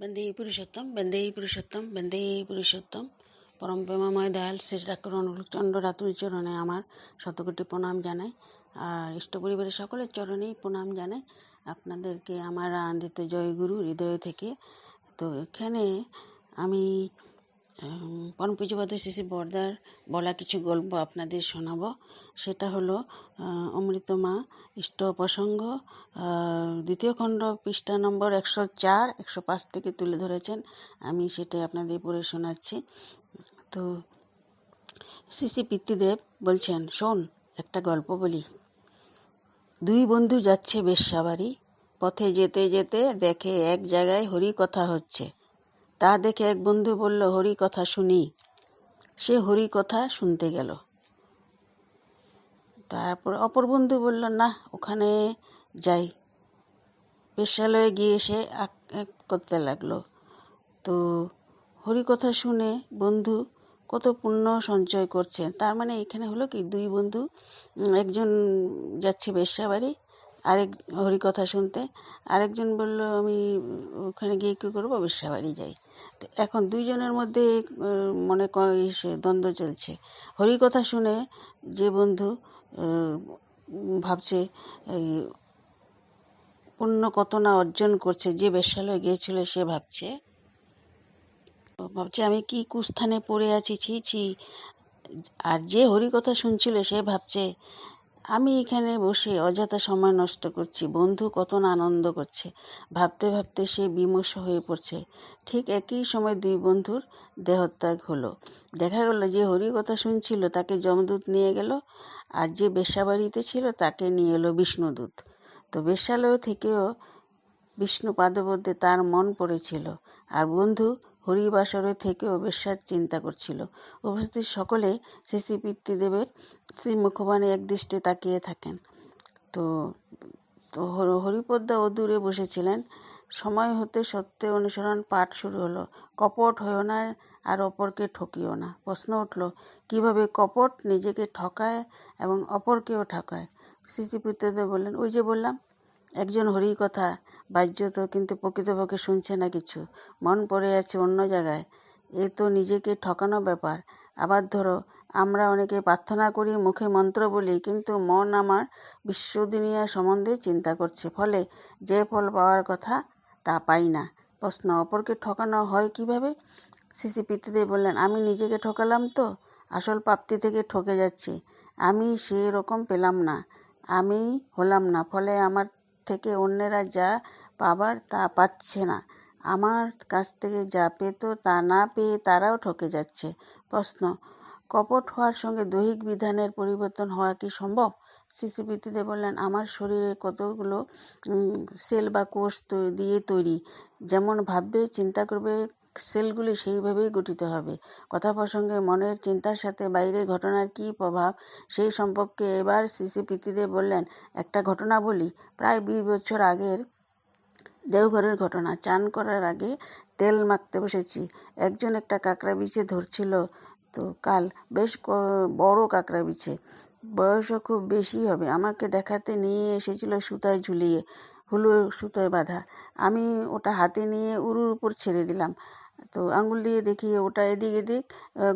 বন্দে পুরুষোত্তম বন্দে পুরুষোত্তম বন্দে পুরুষোত্তম পরম প্রেমাময় দয়াল শ্রী ডাক্তার অনুকূলচন্দ্র রাতুল চরণে আমার শতকোটি প্রণাম জানাই আর ইষ্ট পরিবারের সকলের চরণেই প্রণাম জানাই আপনাদেরকে আমার আনন্দিত জয়গুরু হৃদয় থেকে তো এখানে আমি উম, পরম পূজ্যপাদ শিশি বর্দার বলা কিছু গল্প আপনাদের শোনাবো। সেটা হলো অমৃতমা ইষ্ট প্রসঙ্গ দ্বিতীয় খণ্ড পৃষ্ঠা নম্বর একশো চার একশো পাঁচ থেকে তুলে ধরেছেন। আমি সেটাই আপনাদের পড়ে শোনাচ্ছি। তো শিশি পিতৃদেব বলছেন শোন একটা গল্প বলি। দুই বন্ধু যাচ্ছে বেশ্যাবাড়ি। পথে যেতে যেতে দেখে এক জায়গায় হরি কথা হচ্ছে। তা দেখে এক বন্ধু বলল, হরি কথা শুনি। সে হরি কথা শুনতে গেল। তারপর অপর বন্ধু বলল, না, ওখানে যাই। বেশ্যালয়ে গিয়ে সে করতে লাগল। তো হরি কথা শুনে বন্ধু কত পুণ্য সঞ্চয় করছে। তার মানে এখানে হলো কি, দুই বন্ধু একজন যাচ্ছে বেশ্যাবাড়ি আরেক হরি কথা শুনতে। আরেকজন বলল, আমি ওখানে গিয়ে কী করব? বেশ্যাবাড়ি যাই। এখন দুইজনের মধ্যে মনে করে সে, দ্বন্দ্ব চলছে। হরি কথা শুনে যে বন্ধু ভাবছে পুণ্য কত না অর্জন করছে, যে বেশ্যালয়ে গিয়েছিল সে ভাবছে ভাবছে, আমি কি কুস্থানে পড়ে আছি? ছি ছি। আর যে হরি কথা শুনছিল সে ভাবছে আমি এখানে বসে অযথা সময় নষ্ট করছি, বন্ধু কত আনন্দ করছে। ভাবতে ভাবতে সে বিমর্ষ হয়ে পড়ছে। ঠিক একই সময় দুই বন্ধুর দেহত্যাগ হলো। দেখা গেল যে হরি কথা শুনছিল, তাকে যমদূত নিয়ে গেল আর যে বেশ্যাবাড়িতে ছিল, তাকে নিয়ে এলো বিষ্ণুদূত। তো বেশ্যালয় থেকেও বিষ্ণু পাদপদ্মে তার মন পড়েছিল। আর বন্ধু হরিবাসরে থেকেও বেশ্যার চিন্তা করছিল। উপস্থিত সকলে শ্রী পিতৃদেবের শ্রী মুখবাণী একদৃষ্টে তাকিয়ে থাকেন। তো তো হর- হরিপদ্মা ও দূরে বসেছিলেন। সময় হতে সত্য অনুসরণ পাঠ শুরু হলো। কপট হয়েও না আর অপরকে ঠকিও না। প্রশ্ন উঠল, কীভাবে কপট নিজেকে ঠকায় এবং অপরকেও ঠকায়? শ্রী পিতৃদেব বললেন, ওই যে বললাম একজন হরি কথা বাহ্যত কিন্তু প্রকৃতপক্ষে শুনছে না কিছু। মন পড়ে আছে অন্য জায়গায়। এ তো নিজেকে ঠকানো ব্যাপার। আবার ধরো, আমরা অনেকে প্রার্থনা করি মুখে মন্ত্র বলি, কিন্তু মন আমার বিশ্ব দুনিয়া সম্বন্ধে চিন্তা করছে। ফলে যে ফল পাওয়ার কথা তা পাই না। প্রশ্ন, অপরকে ঠকানো হয় কীভাবে? শিশি পিতৃদেব বললেন, আমি নিজেকে ঠকালাম তো? আসল প্রাপ্তি থেকে ঠকে যাচ্ছি। আমি সেই রকম পেলাম না। আমি হলাম না। ফলে আমার থেকে অন্যেরা যা পাবার তা পাচ্ছে না। আমার কাছ থেকে যা পেত তা না পেয়ে তারাও ঠকে যাচ্ছে। প্রশ্ন, কপট হওয়ার সঙ্গে দৈহিক বিধানের পরিবর্তন হওয়া কি সম্ভব? শিশুপিতিতে বললেন, আমার শরীরে কতগুলো সেল বা কোষ দিয়ে তৈরি। যেমন ভাববে, চিন্তা করবে সেলগুলি সেইভাবেই গঠিত হবে। কথা প্রসঙ্গে মনের চিন্তার সাথে বাইরের ঘটনার কী প্রভাব সেই সম্পর্কে এবার শিশু পিতিদেব বললেন, একটা ঘটনা বলি। প্রায় বিশ বছর আগের দেওঘরের ঘটনা। চান করার আগে তেল মাখতে বসেছি। একজন একটা কাঁকড়া বিছে ধরছিল তো কাল বেশ বড় কাঁকড়া বিছে। বয়সও খুব বেশি হবে। আমাকে দেখাতে নিয়ে এসেছিল সুতায় ঝুলিয়ে হুলো সুতোয় বাঁধা। আমি ওটা হাতে নিয়ে উড়ুর উপর ছেড়ে দিলাম। তো আঙুল দিয়ে দেখি ওটা এদিক এদিক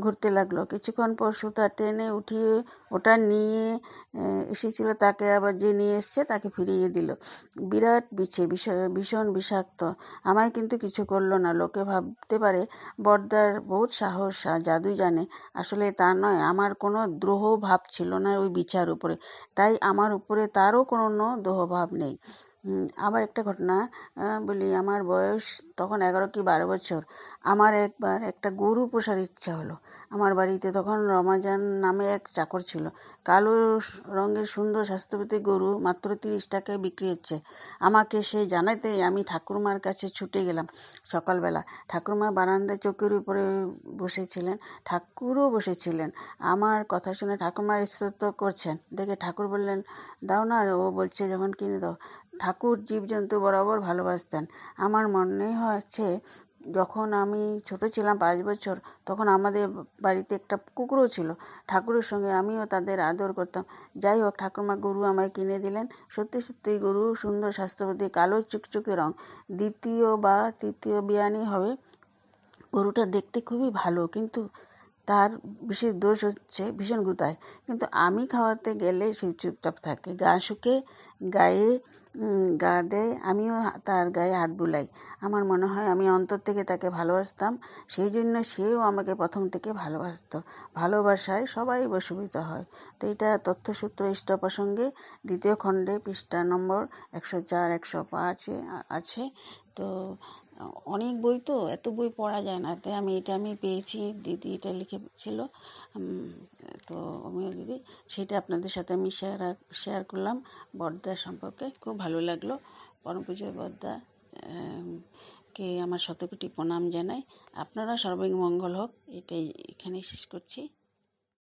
ঘুরতে লাগল। কিছুক্ষণ পর সুতা টেনে উঠিয়ে ওটা নিয়ে এসেছিল তাকে আবার যে নিয়ে এসছে তাকে ফিরিয়ে দিল। বিরাট বিছে ভীষণ- বিষাক্ত। আমায় কিন্তু কিছু করল না। লোকে ভাবতে পারে বর্দার বহুত সাহস জাদু জানে। আসলে তা নয়, আমার কোনো দ্রোহ ভাব ছিল না ওই বিচার উপরে। তাই আমার উপরে তারও কোনো দ্রোহ ভাব নেই। আবার একটা ঘটনা বলি, আমার বয়স তখন এগারো কি বারো বছর। আমার একবার একটা গরু পোষার ইচ্ছা হলো। আমার বাড়িতে তখন রমাজান নামে এক চাকর ছিল। কালো রঙের সুন্দর স্বাস্থ্যবতী গরু মাত্র তিরিশ টাকায় বিক্রি হচ্ছে। আমাকে সে জানাতেই আমি ঠাকুরমার কাছে ছুটে গেলাম সকালবেলা। ঠাকুরমা বারান্দায় চোখের উপরে বসেছিলেন, ঠাকুরও বসেছিলেন। আমার কথা শুনে ঠাকুরমা স্তোত্র করছেন। দেখে ঠাকুর বললেন, দাও না ও বলছে, যখন কিনে দাও। ঠাকুর জীবজন্তু বরাবর ভালোবাসতেন। আমার মনে হচ্ছে যখন আমি ছোট ছিলাম, পাঁচ বছর, তখন আমাদের বাড়িতে একটা কুকুরও ছিল। ঠাকুরের সঙ্গে আমিও তাদের আদর করতাম। যাই হোক, ঠাকুরমা গরু আমায় কিনে দিলেন। সত্যি সত্যি গরু, সুন্দর স্বাস্থ্যবতী কালো চুকচুকে রং। দ্বিতীয় বা তৃতীয় বিয়ানি হবে। গরুটা দেখতে খুবই ভালো, কিন্তু তার বিশেষ দোষ হচ্ছে ভীষণ গুতায়। কিন্তু আমি খাওয়াতে গেলে সে চুপচাপ থাকে। গা শুকে, গায়ে গা দেয়, আমিও তার গায়ে হাত বুলাই। আমার মনে হয় আমি অন্তর থেকে তাকে ভালোবাসতাম সেই জন্য সেও আমাকে প্রথম থেকে ভালোবাসতো। ভালোবাসায় সবাই বশীভূত হয়। তো এটা তথ্যসূত্র ইষ্ট প্রসঙ্গে দ্বিতীয় খণ্ডে পৃষ্ঠা নম্বর একশো চার, একশো পাঁচে আছে। তো অনেক বই তো, এত বই পড়া যায় না। তাই আমি এটা আমি পেয়েছি, দিদি এটা লিখেছিল তো অমিয় দিদি, সেটা আপনাদের সাথে আমি শেয়ার শেয়ার করলাম বর্দা সম্পর্কে। খুব ভালো লাগল। পরম পুজোর বর্দা কে আমার শতকোটি প্রণাম জানাই আপনারা সর্বাঙ্গ মঙ্গল হোক, এটাই এখানেই শেষ করছি।